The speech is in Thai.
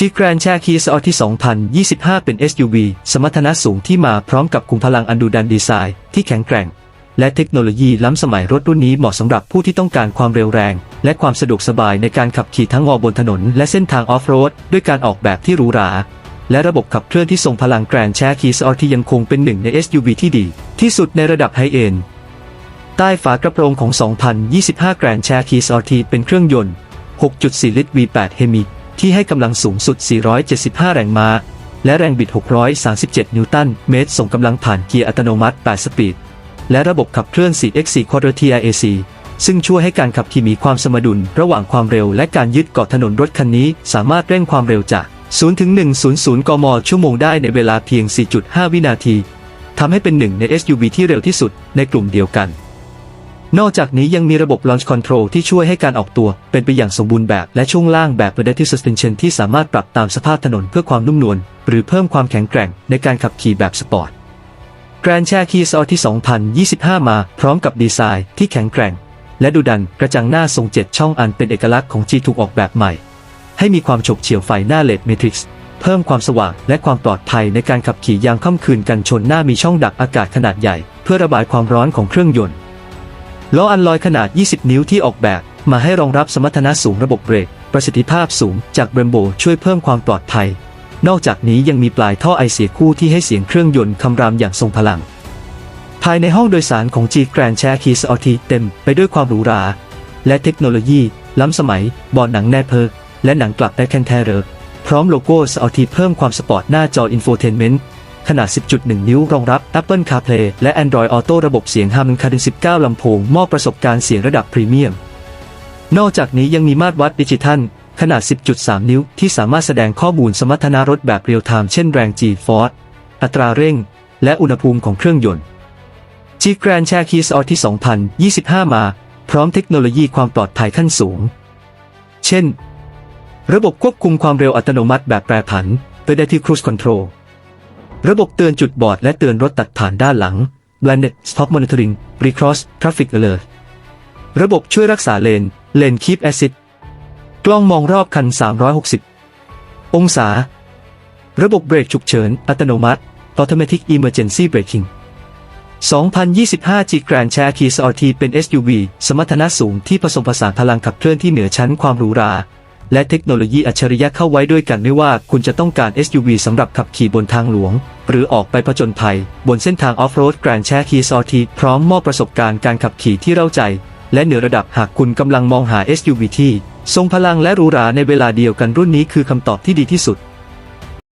G Grand Cherokee SR ที่ 2025 เป็น SUV สมรรถนะสูงที่มาพร้อมกับคุมพลังอันดุดันดีไซน์ที่แข็งแกร่ง และเทคโนโลยีล้ำสมัยรถรุ่นนี้เหมาะสำหรับผู้ที่ต้องการความเร็วแรง และความสะดวกสบายในการขับขี่ทั้งวอบนถนน และเส้นทางออฟโรดด้วยการออกแบบที่หรูหรา และระบบขับเคลื่อนที่ทรงพลัง Grand Cherokee SR ที่ยังคงเป็นหนึ่งใน SUV ที่ดี ที่สุดในระดับไฮเอ็นด์ใต้ฝากระโปรงของ 2025 Grand Cherokee SRT เป็นเครื่องยนต์ 6.4 ลิตร V8 Hemi ที่ให้กำลังสูงสุด 475 แรงม้า และแรงบิด 637 นิวตันเมตร ส่งกำลังผ่านเกียร์อัตโนมัติ 8 สปีด และระบบขับเคลื่อน 4x4 Quattro TRAC ซึ่งช่วยให้การขับขี่มีความสมดุลระหว่างความเร็วและการยึดเกาะถนนรถคันนี้ สามารถเร่งความเร็วจาก 0 ถึง 100 กม ชั่วโมงได้ในเวลาเพียง 4.5 วินาทีทำให้เป็นหนึ่งใน SUV ที่เร็วที่สุดในกลุ่มเดียวกัน นอกจากนี้ยังมีระบบ Launch Control ที่ช่วยให้การออกตัว เป็นไปอย่างสมบูรณ์แบบ และช่วงล่างแบบ Adaptive Suspension ที่สามารถปรับตามสภาพถนนเพื่อความนุ่มนวลหรือเพิ่มความแข็งแกร่งในการขับขี่แบบสปอร์ต Grand Cherokee SR ที่ 2025 มาพร้อมกับดีไซน์ที่แข็งแกร่ง และดูดันกระจังหน้าทรงเจ็ดช่องอันเป็นเอกลักษณ์ของ G ถูกออกแบบใหม่ ให้มีความฉกเฉี่ยวไฟหน้าเลดเมทริกซ์เพิ่มความสว่างและความปลอดภัยในการขับขี่ยามค่ำคืนกันชนหน้ามีช่องดักอากาศขนาดใหญ่ เพื่อระบายความร้อนของเครื่องยนต์ ล้ออัลลอยขนาด 20 นิ้วที่ออกแบบ มาให้รองรับสมรรถนะสูงระบบเบรก ประสิทธิภาพสูงจากเบรมโบช่วยเพิ่มความปลอดภัย นอกจากนี้ยังมีปลายท่อไอเสียคู่ที่ให้เสียงเครื่องยนต์คำรามอย่างทรงพลัง ภายในห้องโดยสารของ G Grand Cherokee SRT เต็มไปด้วยความหรูหรา และเทคโนโลยีล้ำสมัยบาะหนังแนบเพิกและหนังกลับแบ็คแคนเทอร์พร้อมโลโก้ SRT เพิ่มความสปอร์ตหน้าจอ Infotainment ขนาด 10.1 นิ้วรองรับ Apple CarPlay และ Android Auto ระบบเสียง Harman Kardon 19 ลำโพงมอบประสบการณ์เสียงระดับพรีเมียม นอกจากนี้ยังมีมาตรวัดดิจิทัล ขนาด 10.3 นิ้ว ที่สามารถแสดงข้อมูลสมรรถนะรถแบบเรียลไทม์เช่นแรง G Force อัตราเร่ง และอุณหภูมิของเครื่องยนต์ G Grand Cherokee SR ที่ 2025 มา พร้อมเทคโนโลยีความปลอดภัยขั้นสูง เช่น ระบบควบคุมความเร็วอัตโนมัติแบบแปรผัน Adaptive Cruise Control ระบบเตือนจุดบอดและเตือนรถตัดผ่านด้านหลัง Blinded Stop Monitoring Recross Traffic Alert ระบบช่วยรักษาเลน Lane Keep Assist กล้องมองรอบคัน 360 องศา ระบบเบรกฉุกเฉิน อัตโนมัติ Automatic Emergency Braking 2025 G Grand Cherokee SRT เป็น SUV สมรรถนะสูงที่ผสมผสานพลังขับเคลื่อนที่เหนือชั้นความหรูหรา และเทคโนโลยีอัจฉริยะเข้าไว้ด้วยกันไม่ว่าคุณจะต้องการ SUV สำหรับขับขี่บนทางหลวง หรือออกไปผจญภัย บนเส้นทางออฟโรดแกรนด์แชคีซอร์ทีพร้อมมอบประสบการณ์การขับขี่ที่เร้าใจ และเหนือระดับหากคุณกำลังมองหา SUV ที่ทรงพลังและหรูหราในเวลาเดียวกันรุ่นนี้คือคำตอบที่ดีที่สุด